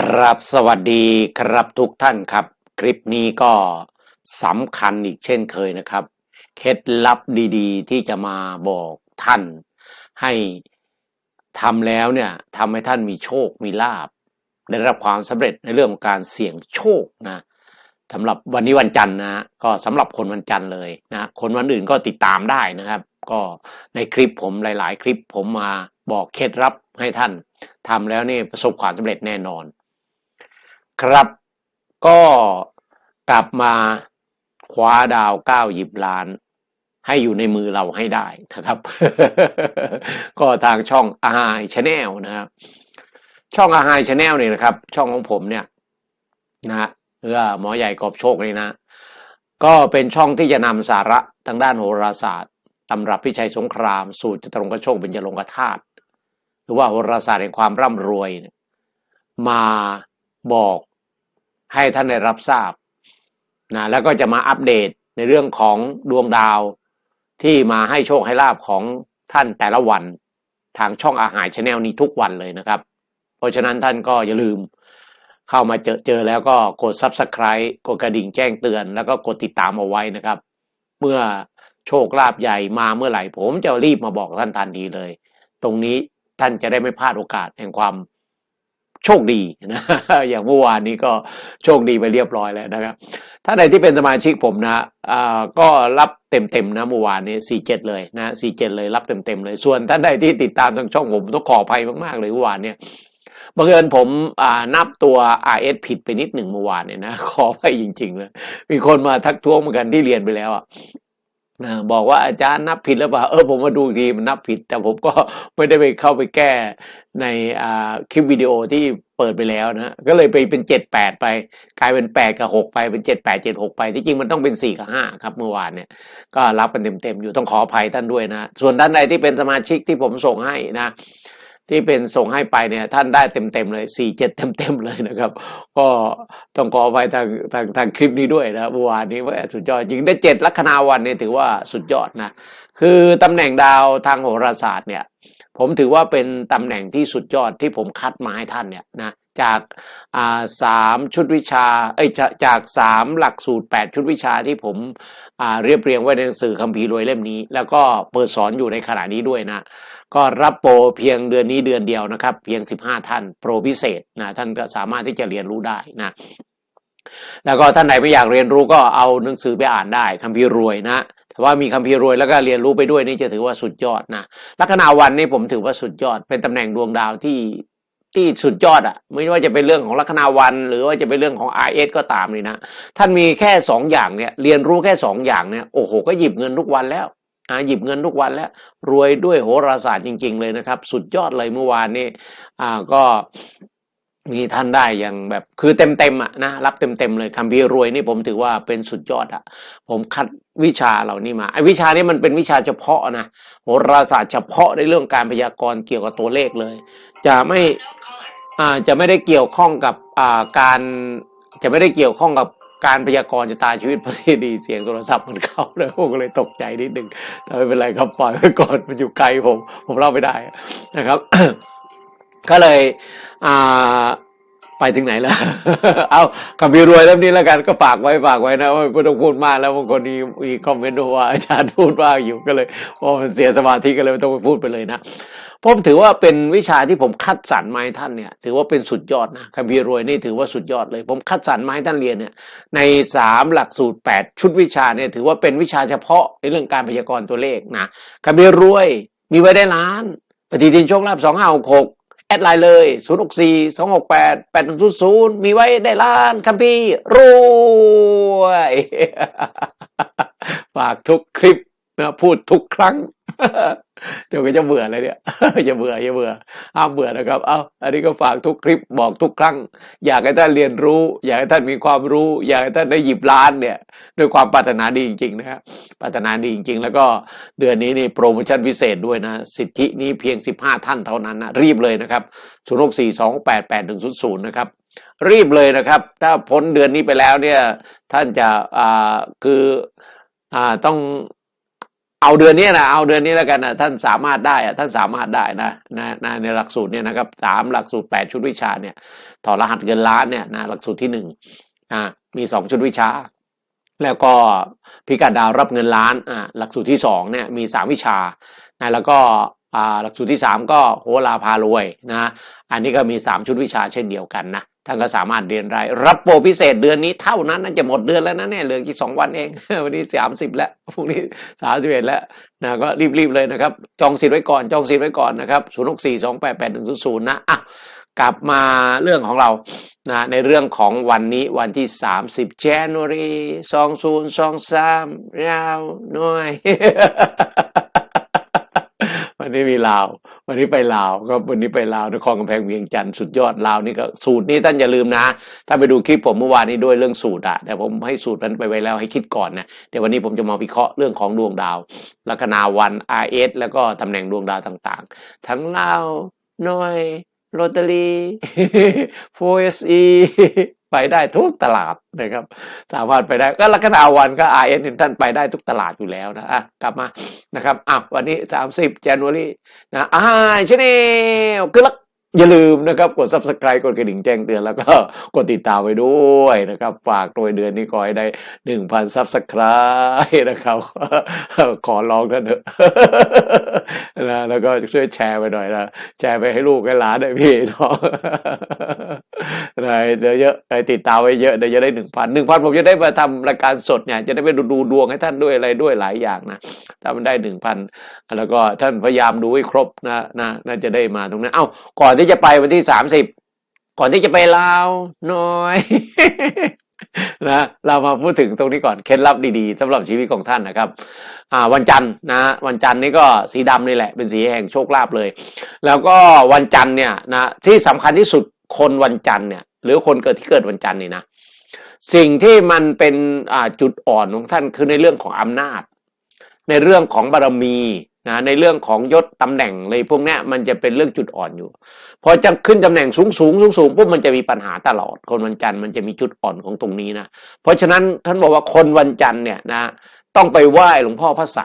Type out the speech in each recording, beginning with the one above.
ครับสวัสดีครับทุกท่านครับ คลิปนี้ก็สำคัญอีกเช่นเคยนะครับ เคล็ดลับดีๆ ที่จะมาบอกท่าน ให้ทำแล้วเนี่ยทำให้ท่านมีโชคมีลาบ ได้รับความสำเร็จในเรื่องของการเสี่ยงโชคนะสำหรับวันนี้วันจันทร์นะก็สำหรับคนวันจันทร์เลยนะคนวันอื่นก็ติดตามได้นะครับ ก็ในคลิปผมหลาย ๆ คลิปผมมาบอกเคล็ดลับให้ท่านทำแล้วนี่ประสบความสำเร็จแน่นอน ครับ ก็กลับมาคว้าดาวเก้าหยิบล้าน ให้อยู่ในมือเราให้ได้นะครับ ก็ทางช่องอาหายชาแนลนะครับ ช่องอาหายชาแนลเนี่ยนะครับ ช่องของผมเนี่ยนะฮะเพื่อหมอใหญ่กอบโชคนี่นะ ก็เป็นช่องที่จะนำสาระทางด้านโหราศาสตร์ตำรับพิชัยสงคราม สูตรจตุรงกโชคเป็นจรงกธาตุหรือว่าโหราศาสตร์แห่งความร่ำรวย มาบอก ให้ท่านได้รับทราบนะแล้วก็จะมาอัปเดตในเรื่องของดวงดาวที่มาให้โชคให้ลาบของท่านแต่ละวันทางช่องอาหารชาแนลนี้ทุกวันเลยนะครับ เพราะฉะนั้นท่านก็อย่าลืมเข้ามาเจอเจอแล้วก็กด Subscribe กดกระดิ่งแจ้งเตือน แล้วก็กดติดตามเอาไว้นะครับ เมื่อโชคลาภใหญ่มาเมื่อไหร่ ผมจะรีบมาบอกท่านทันทีเลย ตรงนี้ท่านจะได้ไม่พลาดโอกาสแห่งความ โชคดีนะอย่างเมื่อวานนี้ก็โชคดีไปเรียบร้อยแล้วนะครับถ้าใดที่เป็นสมาชิกผมนะอ่าก็รับเต็มๆนะเมื่อวานนี้สี่เจ็ดเลยนะสี่เจ็ดเลยรับเต็มๆเลย ส่วนท่านใดที่ติดตามทางช่องผมต้องขออภัยมากๆเลยเมื่อวานเนี่ยบังเอิญผมอ่านับตัว RS ผิดไปนิดหนึ่งเมื่อวานเนี่ยนะขออภัยจริงๆเลยมีคนมาทักท้วงเหมือนกันที่เรียนไปแล้วอะ บอกว่าอาจารย์นับผิดหรือเปล่าเออผมมาดูทีมันนับผิด แต่ผมก็ไม่ได้ไปเข้าไปแก้ในคลิปวิดีโอที่เปิดไปแล้วนะก็เลยไปเป็นเจ็ดแปดไป กลายเป็นแปดกับหกไปเป็นเจ็ดแปดเจ็ดหกไป ที่จริงมันต้องเป็นสี่กับห้าครับเมื่อวานเนี่ย ก็รับกันเต็มๆอยู่ต้องขออภัยท่านด้วยนะ ส่วนท่านใดที่เป็นสมาชิกที่ผมส่งให้นะ ที่เป็นส่งให้ไปเนี่ยท่านได้เต็มๆเลยสี่เจ็ดเต็มๆเลยนะครับ ก็ต้องขอไปทางทางทางคลิปนี้ด้วยนะเมื่อวานนี้ว่าสุดยอดจริงได้เจ็ดลัคนาวันเนี่ยถือว่าสุดยอดนะคือตำแหน่งดาวทางโหราศาสตร์เนี่ยผมถือว่าเป็นตำแหน่งที่สุดยอดที่ผมคัดมาให้ท่านเนี่ยนะ จากาสามชุดวิชาเอ้ยจากจากสามหลักสูตรแปดชุดวิชาที่ผมเรียบเรียงไว้ในหนังสือคัมภีร์รวยเล่มนี้ แล้วก็เปิดสอนอยู่ในขณะนี้ด้วยนะก็รับโปรเพียงเดือนนี้เดือนเดียวนะครับ เพียง 15 ท่าน โปรพิเศษนะท่านก็สามารถที่จะเรียนรู้ได้นะแล้วก็ท่านไหนไม่อยากเรียนรู้ก็เอาหนังสือไปอ่านได้คัมภีร์รวยนะแต่ว่ามีคัมภีร์รวยแล้วก็เรียนรู้ไปด้วยนี่จะถือว่าสุดยอดนะลัคนาวันนี่ผมถือว่าสุดยอด เป็นตำแหน่งดวงดาวที่ ที่สุดยอดอะไม่ว่าจะเป็นเรื่องของลัคนาวัน หรือว่าจะเป็นเรื่องของ r อก็ตามนี่นะ ท่านมีแค่สองอย่างเนี่ยเรียนรู้แค่สองอย่างเนี่ยโอ้โหก็หยิบเงินทุกวันแล้วอ่าหยิบเงินทุกวันแล้ว รวยด้วยโหราศาสตร์จริง ๆ เลยนะครับ สุดยอดเลยเมื่อวานนี้อ่าก็ มีท่านได้อย่างแบบคือเต็มๆอะนะรับเต็มๆเลยคัมภีร์รวยนี่ผมถือว่าเป็นสุดยอดอะ ผมคัดวิชาเหล่านี้มาไอ้วิชานี้มันเป็นวิชาเฉพาะนะโหราศาสตร์เฉพาะในเรื่องการพยากรณ์เกี่ยวกับตัวเลขเลย จะไม่อ่าจะไม่ได้เกี่ยวข้องกับอ่าการจะไม่ได้เกี่ยวข้องกับการพยากรณ์ชะตาชีวิตพระเสดีเสียงโทรศัพท์มันเข้าเลยผมก็เลยตกใจนิดหนึ่งแต่ไม่เป็นไรครับปล่อยไว้ก่อนมันอยู่ไกลผม ผมเล่าไม่ได้นะครับ ก็เลยไปถึงไหนแล้ว เอาคำพิรวยเล่มนี้แล้วกันก็ฝากไว้ฝากไว้นะว่าไม่ต้องพูดมากแล้วบางคนมีมีคอมเมนต์ว่าอาจารย์พูดมากอยู่ก็เลยพอมันเสียสมาธิก็เลยไม่ต้องไปพูดไปเลยนะผมถือว่าเป็นวิชาที่ผมคัดสรรมาให้ท่านเนี่ยถือว่าเป็นสุดยอดนะคัมภีร์รวยนี่ถือว่าสุดยอดเลย ผมคัดสรรมาให้ท่านเรียนเนี่ยในสามหลักสูตรแปดชุดวิชาเนี่ยถือว่าเป็นวิชาเฉพาะในเรื่องการพยากรณ์ตัวเลขนะคัมภีร์รวยมีไว้ได้ล้าน ปฏิทินโชคลาภสองห้าหกหก แอดไลน์เลยศูนย์หกสี่สองหกแปดแปดศูนย์ศูนย์มีไว้ได้ล้านคัมพี่รวย ฝากทุกคลิป นะพูดทุกครั้งเดี๋ยวก็จะเบื่อเลยเนี่ยอย่าเบื่ออย่าเบื่อห้ามเบื่อนะครับ เอาอันนี้ก็ฝากทุกคลิปบอกทุกครั้ง อยากให้ท่านเรียนรู้ อยากให้ท่านมีความรู้ อยากให้ท่านได้หยิบล้านเนี่ยด้วยความปรารถนาดีจริงๆนะครับปรารถนาดีจริง ๆ แล้วก็เดือนนี้นี่โปรโมชั่นพิเศษด้วยนะสิทธินี้เพียง 15 ท่านเท่านั้นนะรีบเลยนะครับ0 6 4 2 8 8 1 0 0นะครับรีบเลยนะครับ ถ้าพ้นเดือนนี้ไปแล้วเนี่ยท่านจะอ่าคืออ่าต้อง เอาเดือนนี้นะเอาเดือนนี้แล้วกันนะท่านสามารถได้อะท่านสามารถได้นะนะนะในหลักสูตรเนี่ยนะครับสามหลักสูตรแปดชุดวิชาเนี่ยถอดรหัสเงินล้านเนี่ยนะหลักสูตรที่หนึ่งอ่ามีสองชุดวิชา แล้วก็พิกัดดาวรับเงินล้านอ่าหลักสูตรที่สองเนี่ยมีสามวิชานะแล้วก็อ่าหลักสูตรที่สามก็โหราพารวยนะอันนี้ก็มีสามชุดวิชาเช่นเดียวกันนะ ท่านก็สามารถเรียนได้รับโปรพิเศษเดือนนี้เท่านั้นน่าจะหมดเดือนแล้วนะเนี่ยเหลืออีกสองวันเอง วันนี้สามสิบแล้วพรุ่งนี้สามสิบเอ็ดแล้วนะก็รีบๆเลยนะครับ จองสิทธิ์ไว้ก่อนจองสิทธิ์ไว้ก่อนนะครับศูนย์หกสี่สองแปดแปดหนึ่งศูนย์นะอะกลับมาเรื่องของเรานะในเรื่องของวันนี้วันที่ 30 January 2023ยาวหน่อย วันนี้มีลาว วันนี้ไปลาวก็วันนี้ไปลาวนครกำแพงเวียงจันทร์สุดยอดลาวนี่ก็สูตรนี้ท่านอย่าลืมนะ ถ้าไปดูคลิปผมเมื่อวานนี้ด้วยเรื่องสูตรอะแต่ผมให้สูตรนั้นไปไว้แล้วให้คิดก่อนนะเดี๋ยววันนี้ผมจะมาวิเคราะห์เรื่องของดวงดาวลัคนาวัน RS แล้วก็ตำแหน่งดวงดาวต่างๆ ทั้งลาวน้อย โรตารี 4SE ไปได้ทุกตลาดนะครับ สามารถไปได้ก็ลัคนาวันก็ RS ท่านไปได้ทุกตลาดอยู่แล้วนะอะกลับมานะครับอะวันนี้ 30 January นะอ่าชแนลคือลัก อย่าลืมนะครับกด subscribe กดกระดิ่งแจ้งเตือนแล้วก็กดติดตามไว้ด้วยนะครับ ฝากโดยเดือนนี้ขอให้ได้1,000 subscribe นะครับ ขอร้องท่านเถอะนะแล้วก็ช่วยแชร์ไปหน่อยนะแชร์ไปให้ลูกให้หลานด้วยพี่น้องนะเดี๋ยวเยอะไปติดตามไว้เยอะเดี๋ยวจะได้หนึ่งพันหนึ่งพันผมจะได้มาทำรายการสดเนี่ยจะได้ไปดูดูดวงให้ท่านด้วยอะไรด้วยหลายอย่างนะถ้ามันได้หนึ่งพันแล้วก็ท่านพยายามดูให้ครบนะนะน่าจะได้มาตรงนั้นเอ้าก่อนที่จะไปวันที่สามสิบก่อนที่จะไปลาวน้อยนะเรามาพูดถึงตรงนี้ก่อนเคล็ดลับดีๆสำหรับชีวิตของท่านนะครับ อ่า วันจันทร์นะวันจันทร์นี่ก็สีดำนี่แหละ เป็นสีแห่งโชคลาภเลย แล้วก็วันจันทร์เนี่ยนะที่สำคัญที่สุดคนวันจันทร์เนี่ย หรือคนเกิดที่เกิดวันจันทร์นี่นะสิ่งที่มันเป็นอ่าจุดอ่อนของท่านคือในเรื่องของอำนาจ ในเรื่องของบารมี นะในเรื่องของยศตำแหน่งเลยพวกนี้มันจะเป็นเรื่องจุดอ่อนอยู่ พอจะขึ้นตำแหน่งสูงสูงสูงสูงปุ๊บมันจะมีปัญหาตลอด คนวันจันทร์มันจะมีจุดอ่อนของตรงนี้นะเพราะฉะนั้นท่านบอกว่าคนวันจันทร์เนี่ยนะต้องไปไหว้หลวงพ่อพระไส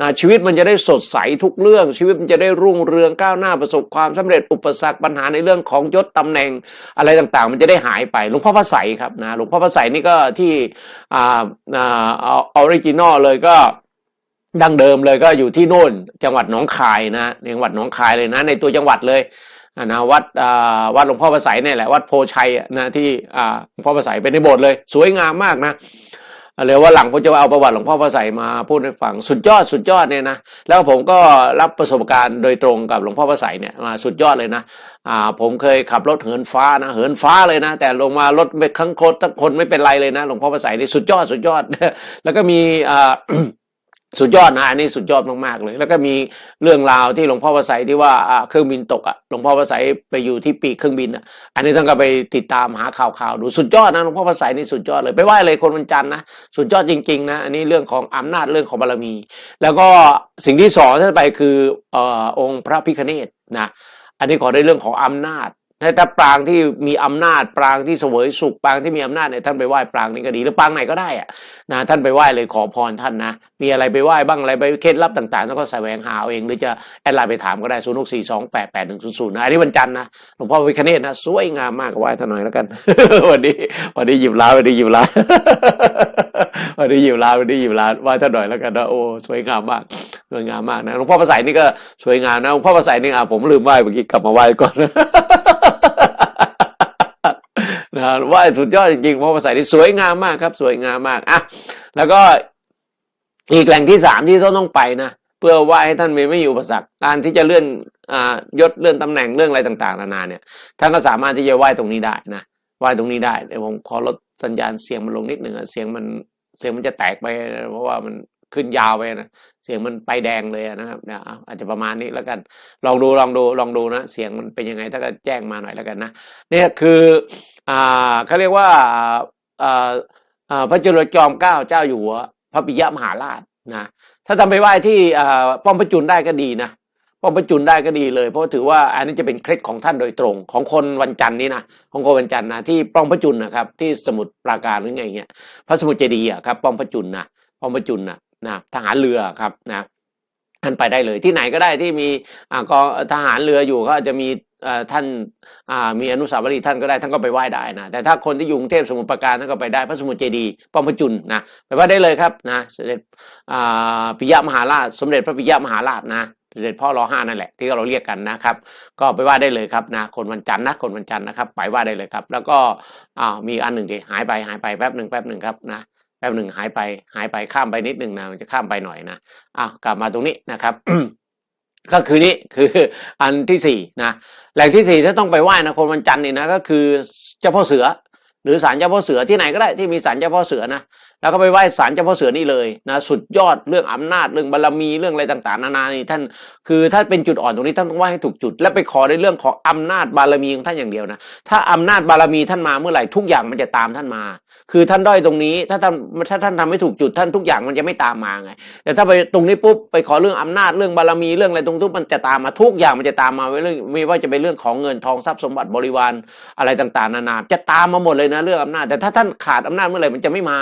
นะชีวิตมันจะได้สดใสทุกเรื่อง ชีวิตมันจะได้รุ่งเรืองก้าวหน้าประสบความสำเร็จอุปสรรคปัญหาในเรื่องของยศตำแหน่งอะไรต่างๆ มันจะได้หายไปหลวงพ่อพระไสครับนะหลวงพ่อพระไสนี่ก็ที่อ่าอ่าออริจินอลเลยก็ ดั้งเดิมเลยก็อยู่ที่โน่นจังหวัดหนองคายนะจังหวัดหนองคายเลยนะ ในตัวจังหวัดเลยนะวัดวัดหลวงพ่อพระไสยเนี่ยแหละวัดโพชัยนะที่หลวงพ่อพระไสยเป็นในโบสถ์เลย สวยงามมากนะเดี๋ยวว่าหลังผมจะเอาประวัติหลวงพ่อพระไสยมาพูดให้ฟังสุดยอดสุดยอดเนี่ยนะแล้วผมก็รับประสบการณ์โดยตรงกับหลวงพ่อพระไสยเนี่ยมาสุดยอดเลยนะอ่าผมเคยขับรถเหินฟ้านะเหินฟ้าเลยนะ แต่ลงมารถไม่ทั้งคนทั้งคนไม่เป็นไรเลยนะ หลวงพ่อพระไสยนี่สุดยอดสุดยอด แล้วก็มีอ่า สุดยอดนะอันนี้สุดยอดมากๆเลย แล้วก็มีเรื่องราวที่หลวงพ่อพระไสยที่ว่าเครื่องบินตกอะหลวงพ่อพระไสยไปอยู่ที่ปีกเครื่องบินอะอันนี้ท่านก็ไปติดตามหาข่าวข่าวๆดูสุดยอดนะหลวงพ่อพระไสยนี่สุดยอดเลยไปไหว้เลยคนวันจันทร์นะสุดยอดจริงๆนะอันนี้เรื่องของอำนาจเรื่องของบารมี แล้วก็สิ่งที่สองท่านไปคือเอ่อองค์พระพิคเนตนะอันนี้ขอในเรื่องของอำนาจ ถ้าปรางที่มีอำนาจปรางที่เสวยสุขปรางที่มีอำนาจเนี่ยท่านไปไหว้ปรางนี้ก็ดีหรือปรางไหนก็ได้อะนะท่านไปไหว้เลยขอพรท่านนะมีอะไรไปไหว้บ้างอะไรไปเคล็ดลับต่างๆท่านก็แสวงหาเอาเองหรือจะแอดไลน์ไปถามก็ได้ศูนย์หกสี่สองแปดแปดหนึ่งศูนย์ศูนย์นะอันนี้วันจันทร์นะหลวงพ่อวิคเนตนะสวยงามมากไหว้ท่านหน่อยแล้วกันวันนี้วันนี้หยิบล้าวันนี้หยิบล้าวันนี้หยิบล้าวันนี้หยิบล้าไหว้ท่านหน่อยแล้วกันนะโอ้สวยงามมากสวยงามมากนะหลวงพ่อพระไสยนี่ก็สวยงามนะหลวงพ่อพระไสยนี่อะผมลืมไหว้เมื่อกี้กลับมาไหว้ก่อน นะไหว้สุดยอดจริงๆเพราะภาษาที่สวยงามมากครับ สวยงามมากอะแล้วก็อีกแหล่งที่สามที่ต้องต้องไปนะเพื่อไหว้ให้ท่านม่ไม่มีอุปสรรคการที่จะเลื่อนอ่ายศเลื่อนตำแหน่งเรื่องอะไรต่างๆนานาเนี่ยท่านก็สามารถที่จะไหว้ตรงนี้ได้นะไหว้ตรงนี้ได้เดี๋ยวผมขอลดสัญญาณเสียงมันลงนิดหนึ่งเสียงมันเสียงมันจะแตกไปเพราะว่ามัน ขึ้นยาวไปนะเสียงมันไปแดงเลยนะครับเนี่ยอะอาจจะประมาณนี้แล้วกัน ลองดูลองดูลองดูนะเสียงมันเป็นยังไงถ้าก็แจ้งมาหน่อยแล้วกันนะเนี่ยคืออ่าเขาเรียกว่าอ่าอ่าพระจุลจอมเกล้าเจ้าอยู่หัวพระปิยมหาราชนะถ้าทำไปไหว้ที่อ่าป้อมพระจุลได้ก็ดีนะป้อมพระจุลได้ก็ดีเลย เพราะถือว่าอันนี้จะเป็นเคล็ดของท่านโดยตรง ของคนวันจันทร์นี้นะของคนวันจันทร์นะที่ป้อมพระจุลนะครับที่สมุทรปราการหรือไงเงี้ยพระสมุทรเจดีย์ครับป้อมพระจุลนะป้อมพระจุลนะ นะทหารเรือครับนะท่านไปได้เลยที่ไหนก็ได้ที่มีอ่ากองทหารเรืออยู่ก็อาจจะมีท่านมีอนุสาวรีย์ท่านก็ได้ท่านก็ไปไหว้ได้นะแต่ถ้าคนที่อยู่กรุงเทพสมุทรปราการท่านก็ไปได้พระสมุทรเจดีย์ป้อมพระจุลนะไปไหว้ได้เลยครับนะเสด็จปิยมหาราชสมเด็จพระปิยมหาราชนะเสด็จพ่อรอห้านั่นแหละที่เราเรียกกันนะครับ ก็ไปไหว้ได้เลยครับนะคนวันจันทร์นะคนวันจันทร์นะครับ ไปไหว้ได้เลยครับ แล้วก็มีอันหนึ่งดิหายไปหายไปแป๊บหนึ่งแป๊บหนึ่งครับนะ แป๊บหนึ่งหายไปหายไปข้ามไปนิดหนึ่งนะมันจะข้ามไปหน่อยนะอ้าวกลับมาตรงนี้นะครับ ก็คือนี่คืออันที่สี่นะแหล่งที่สี่ที่ต้องไปไหว้นะคนวันจันทร์นี่นะก็คือเจ้าพ่อเสือ หรือศาลเจ้าพ่อเสือที่ไหนก็ได้ที่มีศาลเจ้าพ่อเสือนะแล้วก็ไปไหว้ศาลเจ้าพ่อเสือนี่เลยนะสุดยอดเรื่องอำนาจเรื่องบารมีเรื่องอะไรต่างๆนานานี่ท่านคือถ้าเป็นจุดอ่อนตรงนี้ท่านต้องไหว้ให้ถูกจุด และไปขอในเรื่องของอำนาจบารมีของท่านอย่างเดียวนะถ้าอำนาจบารมีท่านมาเมื่อไหร่ทุกอย่างมันจะตามท่านมา คือท่านด้อยตรงนี้ ถ้าท่านถ้าท่านทำไม่ถูกจุดท่านทุกอย่างมันจะไม่ตามมาไง แต่ถ้าไปตรงนี้ปุ๊บไปขอเรื่องอำนาจเรื่องบารมีเรื่องอะไรตรงทุกมันจะตามมาทุกอย่างมันจะตามมาไม่เรื่องไม่ว่าจะเป็นเรื่องของเงินทองทรัพย์สมบัติบริวารอะไรต่างๆ นานาจะตามมาหมดเลยนะเรื่องอำนาจ แต่ถ้าท่านขาดอำนาจเมื่อไหร่มันจะไม่มา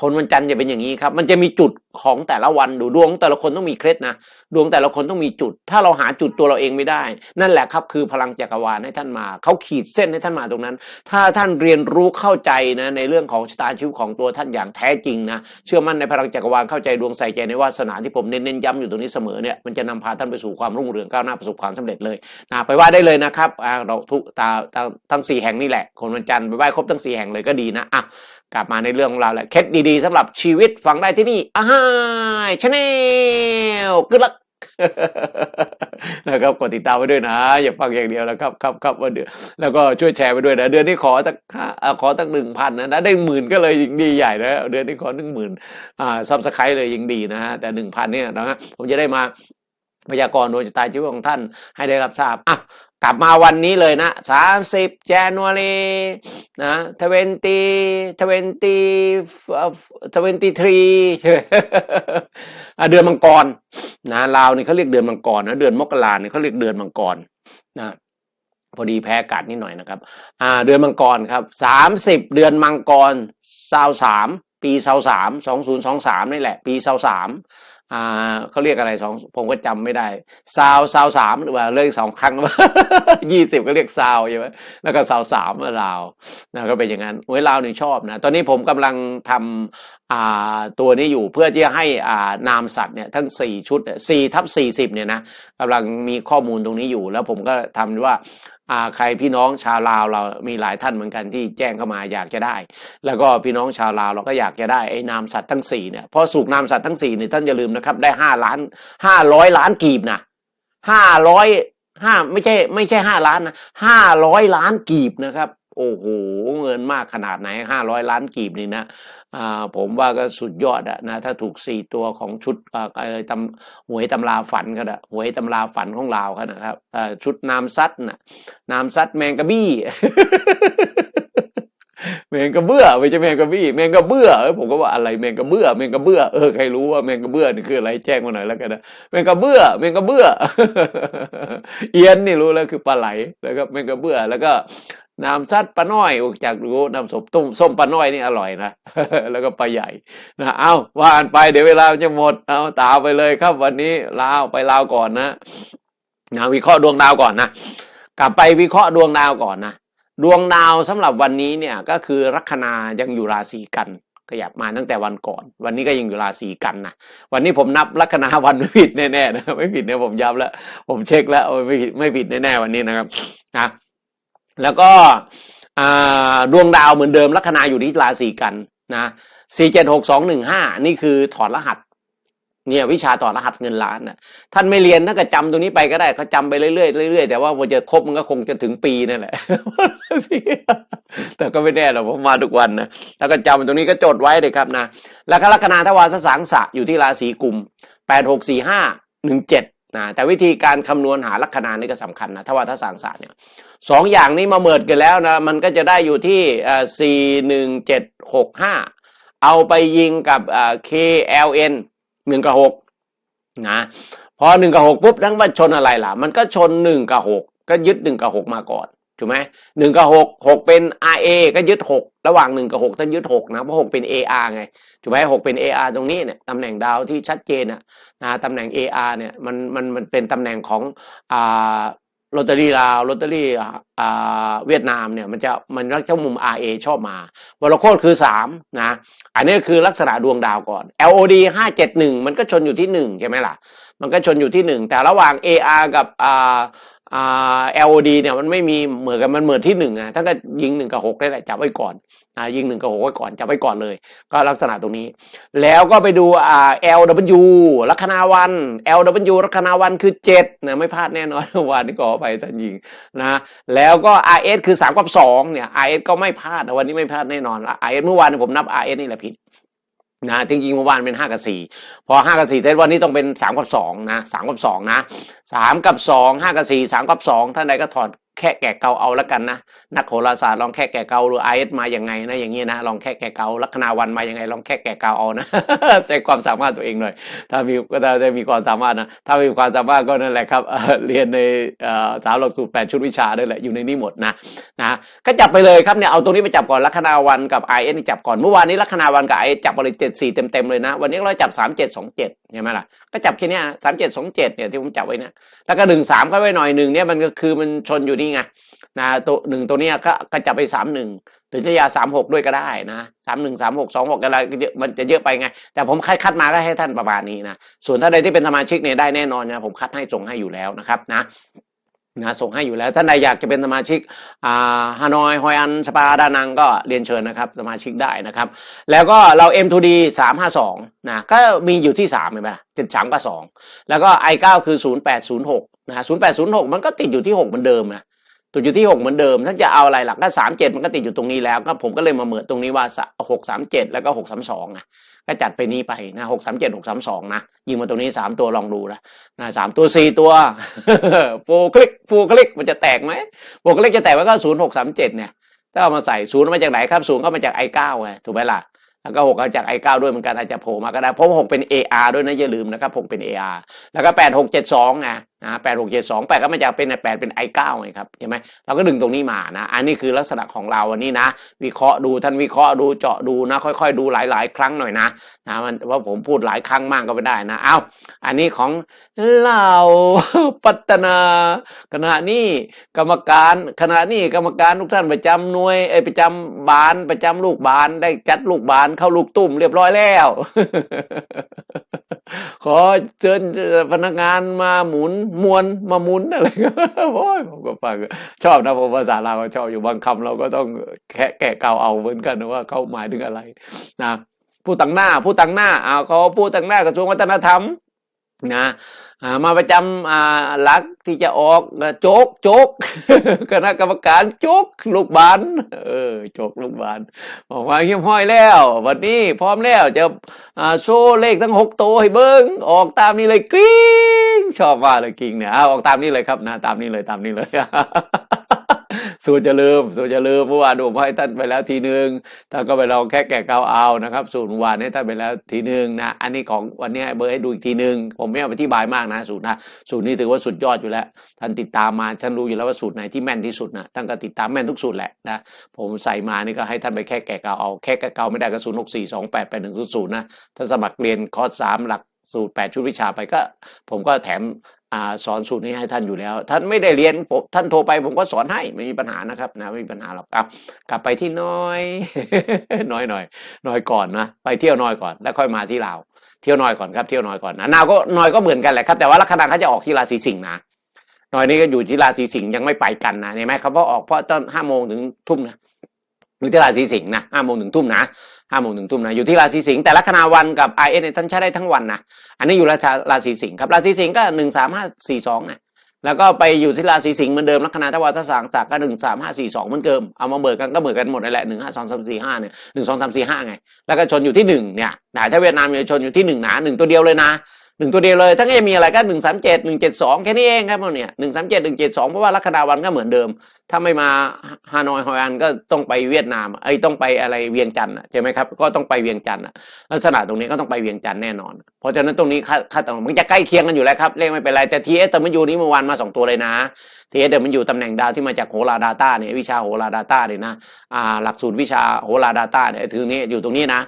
คนวันจันทร์จะเป็นอย่างนี้ครับ มันจะมีจุด ของแต่ละวันดูดวงแต่ละคนต้องมีเคล็ดนะดวงแต่ละคนต้องมีจุด ถ้าเราหาจุดตัวเราเองไม่ได้ นั่นแหละครับคือพลังจักรวาลให้ท่านมาเขาขีดเส้นให้ท่านมาตรงนั้น ถ้าท่านเรียนรู้เข้าใจนะในเรื่องของชะตาชีวิตของตัวท่านอย่างแท้จริงนะเชื่อมั่นในพลังจักรวาลเข้าใจดวงใส่ใจในวาสนาที่ผมเน้นๆย้ำอยู่ตรงนี้เสมอเนี่ยมันจะนำพาท่านไปสู่ความรุ่งเรืองก้าวหน้าประสบความสำเร็จเลยนะไปไหว่าได้เลยนะครับเราทุกตาทั้งสี่แห่งนี่แหละคนวันจันทร์ไปไหว้ครบทั้งสี่แห่งเลยก็ดีนะอะกลับมาในเรื่องของเราแหละเคล็ดดีๆสำหรับชีวิตฟังได้ที่นี่อ้ายชาแนลกึลักนะครับกดติดตามไว้ด้วยนะ อย่าฟังอย่างเดียวนะครับครับครับว่าเดือนแล้วก็ช่วยแชร์ไปด้วยนะ เดือนนี้ขอสักค่าอ่าขอตั้งหนึ่งพันนะนะได้หมื่นก็เลยยิ่งดีใหญ่นะเดือนนี้ขอหนึ่งหมื่นอ่าซับสไครต์เลยยิ่งดีนะฮะแต่หนึ่งพันเนี่ยนะฮะผมจะได้มาพยากรณ์ดวงชะตาชีวิตของท่านให้ได้รับทราบอะ กลับมาวันนี้เลยนะสามสิบ January นะทเวนตี้ทเวนตี้ทเวนตี้ทรีเดือนมังกรนะลาวนี่เขาเรียกเดือนมังกรนะเดือนมกราเนี่ยเขาเรียกเดือนมังกรนะพอดีแพ้อากาศนิดหน่อยนะครับอ่าเดือนมังกรครับสามสิบเดือนมังกรสาวสามปีสาวสามสองศูนย์สองสามนี่แหละ ปีสาวสาม อ่าเขาเรียกอะไรสองผมก็จำไม่ได้ซาวซาวสามหรือว่าเรียกสองครั้งยี่สิบก็เรียกซาวใช่ไหมแล้วก็ซาวสามลาวนะก็เป็นอย่างนั้นเวลาวนี่ชอบนะตอนนี้ผมกำลังทำอ่าตัวนี้อยู่เพื่อที่จะให้อ่านามสัตว์เนี่ยทั้งสี่ชุดสี่ทับสี่สิบเนี่ยนะกำลังมีข้อมูลตรงนี้อยู่ แล้วผมก็ทำว่าอ่า ใครพี่น้องชาวลาวเรามีหลายท่านเหมือนกันที่แจ้งเข้ามาอยากจะได้ แล้วก็พี่น้องชาวลาวเราก็อยากจะได้ไอ้นามสัตว์ทั้งสี่เนี่ยพอสูกนามสัตว์ทั้งสี่เนี่ยท่านอย่าลืมนะครับได้ห้าล้านห้าร้อยล้านกีบนะห้าร้อยห้าไม่ใช่ไม่ใช่ห้าล้านนะห้าร้อยล้านกีบนะครับ โอ้โหเงินมากขนาดไหนห้าร้อยล้านกีบนี่นะผมว่าก็สุดยอดอะนะถ้าถูกสี่ตัวของชุดอะไรตำหวยตำราฝันก็ได้หวยตำราฝันของเราเขานะครับชุดนามซัดน่ะนามซัดแมงกะบี้แมงกระเบื้อไม่ใช่แมงกระบี้แมงกระเบื้อเออผมก็ว่าอะไรแมงกระเบื้อแมงกระเบื้อเออใครรู้ว่าแมงกระเบื้อนี่คืออะไรแจ้งมาหน่อยแล้วกันนะแมงกระเบื้อแมงกระเบื้อเอียนนี่รู้แล้วคือปลาไหลแล้วก็แมงกระเบื้อแล้วก็ น้ำซัดปลาน้อยออกจากรู้น้ำสมต้มส้มปลาน้อยนี่อร่อยนะแล้วก็ปลาใหญ่นะเอาว่านไปเดี๋ยวเวลาจะหมดเอาตาไปเลยครับวันนี้ลาวไปลาวก่อนนะนะวิเคราะห์ดวงดาวก่อนนะกลับไปวิเคราะห์ดวงดาวก่อนนะดวงดาวสำหรับวันนี้เนี่ยก็คือลัคนายังอยู่ราศีกันขยับมาตั้งแต่วันก่อน วันนี้ก็ยังอยู่ราศีกันนะวันนี้ผมนับลัคนาวันไม่ผิดแน่ๆนะไม่ผิดเนี่ยผมย้ำแล้ว ผมเช็คแล้วไม่ผิดไม่ผิดแน่ๆวันนี้นะครับนะ แล้วก็ดวงดาวเหมือนเดิมลัคนาอยู่ที่ราศีกันนะสี่เจ็ดหกสองหนึ่งห้านี่คือถอดรหัสเนี่ยวิชาถอดรหัสเงินล้านนะท่านไม่เรียนท่านก็จำตรงนี้ไปก็ได้เขาจำไปเรื่อยๆเรื่อยๆแต่ว่าพอจะครบมันก็คงจะถึงปีนั่นแหละแต่ก็ไม่แน่หรอกผมมาทุกวันนะแล้วก็จำตรงนี้ก็จดไว้เลยครับนะแล้วก็ลัคนาทวารสสังสะอยู่ที่ราศีกุมแปดหกสี่ห้าหนึ่งเจ็ด นะแต่วิธีการคำนวณหาลัคนานี่ก็สำคัญนะทวารทสางสะเนี่ยสองอย่างนี้มาเมิดกันแล้วนะมันก็จะได้อยู่ที่สี่หนึ่งเจ็ดหกห้าเอาไปยิงกับอ่า KLN หนึ่งกับหกนะพอหนึ่งกับหกปุ๊บทั้งว่าชนอะไรล่ะ มันก็ชนหนึ่งกับหกก็ยึดหนึ่งกับหกมาก่อน ถูกไหมหนึ่งกับหกหกเป็น RA ก็ยึดหกระหว่างหนึ่งกับหกท่านยึดหกนะเพราะหกเป็น AR ไงถูกไหมหกเป็น AR ตรงนี้เนี่ยตำแหน่งดาวที่ชัดเจนอะนะตำแหน่ง AR เนี่ยมันมันมันเป็นตำแหน่งของอ่าลอตเตอรี่ลาวลอตเตอรี่อ่าเวียดนามเนี่ยมันจะมันรักเจ้ามุม RA ชอบมาวรโคตรคือสามนะอันนี้คือลักษณะดวงดาวก่อน LOD ห้าเจ็ดหนึ่งมันก็ชนอยู่ที่หนึ่งใช่ไหมล่ะ มันก็ชนอยู่ที่หนึ่งแต่ระหว่าง AR กับอ่า LOD เนี่ยมันไม่มีเหมือนกันมันเหมือนที่หนึ่งอะถ้าก็ยิงหนึ่งกับหกได้แหละจับไว้ก่อนอ่ายิงหนึ่งกับหกไว้ก่อนจับไว้ก่อนเลย ก็ลักษณะตรงนี้ แล้วก็ไปดูอ่า LW ลัคนาวัน LW ลัคนาวันคือเจ็ดนะไม่พลาดแน่นอนวันนี้ก็ไปท่านยิงนะแล้วก็ RS คือสามกับสองเนี่ย RS ก็ไม่พลาดวันนี้ไม่พลาดแน่นอน RS เมื่อวานผมนับ RS นี่แหละผิด นะจริงๆเมื่อวานเป็นห้ากับสี่พอห้ากับสี่แต่วันนี้ต้องเป็นสามกับสองนะสามกับสองนะสามกับสองห้ากับสี่สามกับสองท่านใดก็ถอด แค่แก่เกาเอาแล้วกันนะนักโหราศาสตร์ลองแค่แก่เกาหรือไอเอสมาอย่างไงนะอย่างนี้นะลองแค่แก่เกาลัคนาวันมาอย่างไง ลองแค่แก่เกาเอานะใช้ความสามารถตัวเองหน่อยถ้ามีก็ถ้าได้มีความสามารถนะถ้ามีความสามารถก็นั่นแหละครับเรียนในสามหลักสูตรแปดชุดวิชาด้วยแหละอยู่ในนี้หมดนะนะก็จับไปเลยครับเนี่ยเอาตรงนี้ไปจับก่อนลัคนาวันกับไอเอสจับก่อนเมื่อวานนี้ลัคนาวันกับไอเอสจับไปเลยเจ็ดสี่เต็มเต็มๆเลยนะ วันนี้เราจับสามเจ็ดสองเจ็ดใช่ไหมล่ะก็จับแค่เนี้สามเจ็ดสองเจ็ดเนี่ยที่ผมจับไว้นี่ยแล้วก็หนึ่งสามเข้าไว้หน่อยหนึ่งเนี่ยมันก็คือมันชนอยู่นี่ไงนะตัวหนึ่งตัวเนี้ยก็ก็จับไปสามหนึ่งหรือจะยาสามหกด้วยก็ได้นะสามหนึ่งสามหกสองหกอะไรมันจะเยอะไปไง แต่ผมคัดคัดมาก็ให้ท่านประมาณนี้นะส่วนถ้านใดที่เป็นสมาชิกเนี่ยได้แน่นอนนะผมคัดให้ส่งให้อยู่แล้วนะครับนะนะส่งให้อยู่แล้วท่านใดอยากจะเป็นสมาชิกอ่าฮานอยฮอยอันสปาดานังก็เรียนเชิญนะครับสมาชิกได้นะครับ แล้วก็เรา M2D สามห้าสองนะก็มีอยู่ที่สามเห็นไหมเจ็ดสามกับสองแล้วก็ i9 คือศูนย์แปดศูนย์หกนะศูนย์แปดศูนย์หกมันก็ติดอยู่ที่หกเหมือนเดิมนะ ติดอยู่ที่หกเหมือนเดิมถ้าจะเอาอะไรหลักก็สามเจ็ดมันก็ติดอยู่ตรงนี้แล้วก็ผมก็เลยมาเหมือนตรงนี้ว่าหกสามเจ็ดแล้วก็หกสามสองนะก็จัดไปนี้ไปนะหกสามเจ็ดหกสามสองนะยิงมาตรงนี้สามตัวลองดูนะนะสามตัวสี่ตัวฟูคลิกฟูคลิกมันจะแตกไหมฟูคลิกจะแตกมันก็ศูนย์หกสามเจ็ดเนี่ยถ้าเอามาใส่ศูนย์มาจากไหนครับศูนย์ก็มาจากไอเก้าไงถูกไหมล่ะแล้วก็หกก็จากไอเก้าด้วยเหมือนกันอาจจะโผล่มาก็ได้เพราะว่าหกเป็น AR ด้วยนะอย่าลืมนะครับหกเป็น AR แล้วก็แปดหกเจ็ดสองไง นะแปดหกเจ็ดสองแปดก็มาจากเป็นแปดเป็นไอเก้าไงครับใช่ไหมเราก็ดึงตรงนี้มานะ อันนี้คือลักษณะของเราวันนี้นะ วิเคราะห์ดูท่านวิเคราะห์ดูเจาะดูนะ ค่อยๆ ดูหลายๆ ครั้งหน่อยนะนะมันว่าผมพูดหลายครั้งมากก็ไม่ได้นะ เอาอันนี้ของเราปัตนาขณะนี้กรรมการขณะนี้กรรมการทุกท่านประจำหน่วยเอประจำบานประจำลูกบานได้จัดลูกบานเข้าลูกตุ่มเรียบร้อยแล้วขอเชิญพนักงานมาหมุนมวนมาหมุนอะไรก็โอ้ยผมก็ฟังชอบนะผมภาษาลาวก็ชอบอยู่บางคำเราก็ต้องแค่แกะเกาเอาเหมือนกันว่าเขาหมายถึงอะไรนะผู้ตั้งหน้าผู้ตั้งหน้าเอาเขาผู้ตั้งหน้ากระทรวงวัฒนธรรม นะมาประจำอ่าหลักที่จะออกโจกโจกคณะกรรมการโจกลูกบานเออโจกลูกบานบอกว่าเงียมห้อยแล้ว วันนี้พร้อมแล้วจะโชว์เลขทั้งหกตัวให้เบิ้งออกตามนี้เลยกริ๊งชอบมากเลยกิงเนี่ยออกตามนี้เลยครับนะตามนี้เลยตามนี้เลย สูตรจะลืมสูตรจะลืมเมื่อวานผมให้ท่านไปแล้วทีหนึ่งท่านก็ไปลองแค่แกะเกาเอานะครับสูตรวานให้ท่านไปแล้วทีหนึ่งนะอันนี้ของวันนี้เบอร์ให้ดูอีกทีหนึ่งผมไม่เอาไปอธิบายมากนะสูตรนะสูตรนี้ถือว่าสุดยอดอยู่แล้ว ท่านติดตามมาท่านรู้อยู่แล้วว่าสูตรไหนที่แม่นที่สุดนะท่านก็ติดตามแม่นทุกสูตรแหละนะผมใส่มานี่ก็ให้ท่านไปแค่แกะเกาเอาแค่แกะเกาไม่ได้ก็ศูนย์หกสี่สองแปดแปดหนึ่งศูนย์นะถ้าสมัครเรียนคอร์สสามหลักสูตรแปดชุดวิชาไปก็ ผมก็แถม สอนสูตรนี้ให้ท่านอยู่แล้ว ท่านไม่ได้เรียนผมท่านโทรไปผมก็สอนให้ไม่มีปัญหานะครับนะไม่มีปัญหาหรอกครับ กลับไปที่น้อย น้อยหน่อยน้อยก่อนนะไปเที่ยวน้อยก่อนแล้วค่อยมาที่ลาวเที่ยวน้อยก่อนครับเที่ยวน้อยก่อนนะนาวก็น้อยก็เหมือนกันแหละครับแต่ว่าลัคนาเขาจะออกที่ราศีสิงห์นะน้อยนี่ก็อยู่ที่ราศีสิงห์ยังไม่ไปกันนะเห็นไหมครับเพราะออกเพราะตอนห้าโมงถึงทุ่มนะอยู่ที่ราศีสิงห์นะห้าโมงถึงทุ่มนะ ห้าโมงถึงทุ่มนะอยู่ที่ราศีสิงห์แต่ลัคนาวันกับไอเอท่านใช้ได้ทั้งวันนะอันนี้อยู่ราชาราศีสิงห์ครับราศีสิงห์ก็หนึ่งสามห้าสี่สองนะแล้วก็ไปอยู่ที่ราศีสิงห์เหมือนเดิมลัคนาทวารทศังจากก็หนึ่งสามห้าสี่สองเหมือนเดิมเอามาเบิกกันก็เบิกกันหมดนั่นแหละหนึ่งห้าสองสามสี่ห้าเนี่ยหนึ่งสองสามสี่ห้าไงแล้วก็ชนอยู่ที่หนึ่งเนี่ยถ้าเวียดนามเนี่ยชนอยู่ที่หนึ่งหนาหนึ่งตัวเดียวเลยนะ หนึ่งตัวเดียวเลยถ้าจะมีอะไรก็หนึ่งสามเจ็ดหนึ่งเจ็ดสองแค่นี้เองครับเนี่ยหนึ่งสามเจ็ดหนึ่งเจ็ดสองเพราะว่าลัคนาวันก็เหมือนเดิม ถ้าไม่มาฮานอยฮอยอันก็ต้องไปเวียดนามไอ้ต้องไปอะไรเวียงจันทร์ใช่ไหมครับก็ต้องไปเวียงจันทร์ลักษณะตรงนี้ก็ต้องไปเวียงจันทร์แน่นอน เพราะฉะนั้นตรงนี้ค่าค่าต่างมันจะใกล้เคียงกันอยู่แล้วครับเลขไม่เป็นไรแต่ทีเอสตมันยูนี้เมื่อวานมาสองตัวเลยนะ ทีเอสมันอยู่ตำแหน่งดาวที่มาจากโหราดาต้าเนี่ยวิชาโหราดาต้าเนี่ยนะอ่าหลักสูตรวิชาโหราดาต้าเนี่ยถึงนี้อยู่ตรงนี้นะ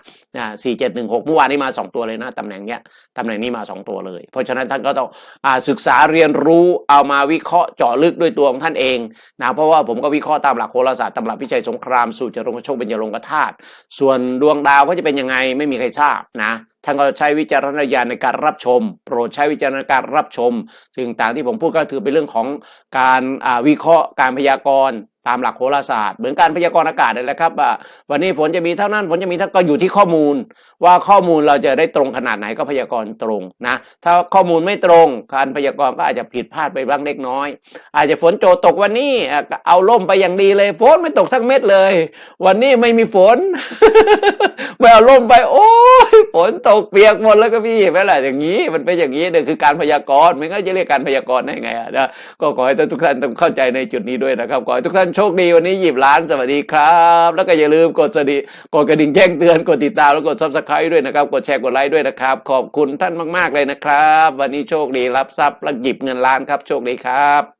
สี่เจ็ดหนึ่งหกเมื่อวานนี้มาสองตัวเลยนะตำแหน่งเนี้ยตำแหน่งนี้มาสองตัวเลย เพราะฉะนั้นท่านก็ต้องอ่าศึกษาเรียนรู้เอามาวิเคราะห์เจาะลึกด้วยตัวของท่านเองนะเพราะว่าผมก็วิเคราะห์ตามหลักโหราศาสตร์ตำรับพิชัยสงครามสูตรจรงกโชคเป็นจรงกธาตุส่วนดวงดาวก็จะเป็นยังไงไม่มีใครทราบนะ ท่านก็ใช้วิจารณญาณในการรับชม โปรดใช้วิจารณญาณการรับชม สิ่งต่างที่ผมพูดก็ถือเป็นเรื่องของการวิเคราะห์การพยากรณ์ ตามหลักโหราศาสตร์เหมือนการพยากรณ์อากาศนั่นแหละครับว่าวันนี้ฝนจะมีเท่านั้นฝนจะมีเท่าก็อยู่ที่ข้อมูล ว่าข้อมูลเราจะได้ตรงขนาดไหนก็พยากรณ์ตรงนะถ้าข้อมูลไม่ตรงการพยากรณ์ก็อาจจะผิดพลาดไปบ้างเล็กน้อย อาจจะฝนโจตกวันนี้เอาล่มไปอย่างดีเลยฝนไม่ตกสักเม็ดเลย วันนี้ไม่มีฝนไม่เอาล่มไป โอ้ยฝนตกเปียกหมดแล้วก็พี่เห็นไหละอย่างนี้ มันเป็นอย่างนี้เนี่ยคือการพยากรณ์ไม่งั้นจะเรียกการพยากรณ์ได้ไงอะนะก็ขอให้ทุกท่านต้องเข้าใจในจุดนี้ด้วยนะครับขอให้ทุกท่านโชคดีวันนี้หยิบล้านสวัสดีครับ แล้วก็อย่าลืมกดสดีกดกระดิ่งแจ้งเตือนกดติดตามแล้วกดซับสไครต์ด้วยนะครับ กดแชร์กดไลค์ด้วยนะครับ ขอบคุณท่านมาก ๆ เลยนะครับ วันนี้โชคดีรับทรัพย์และหยิบเงินล้านครับ โชคดีครับ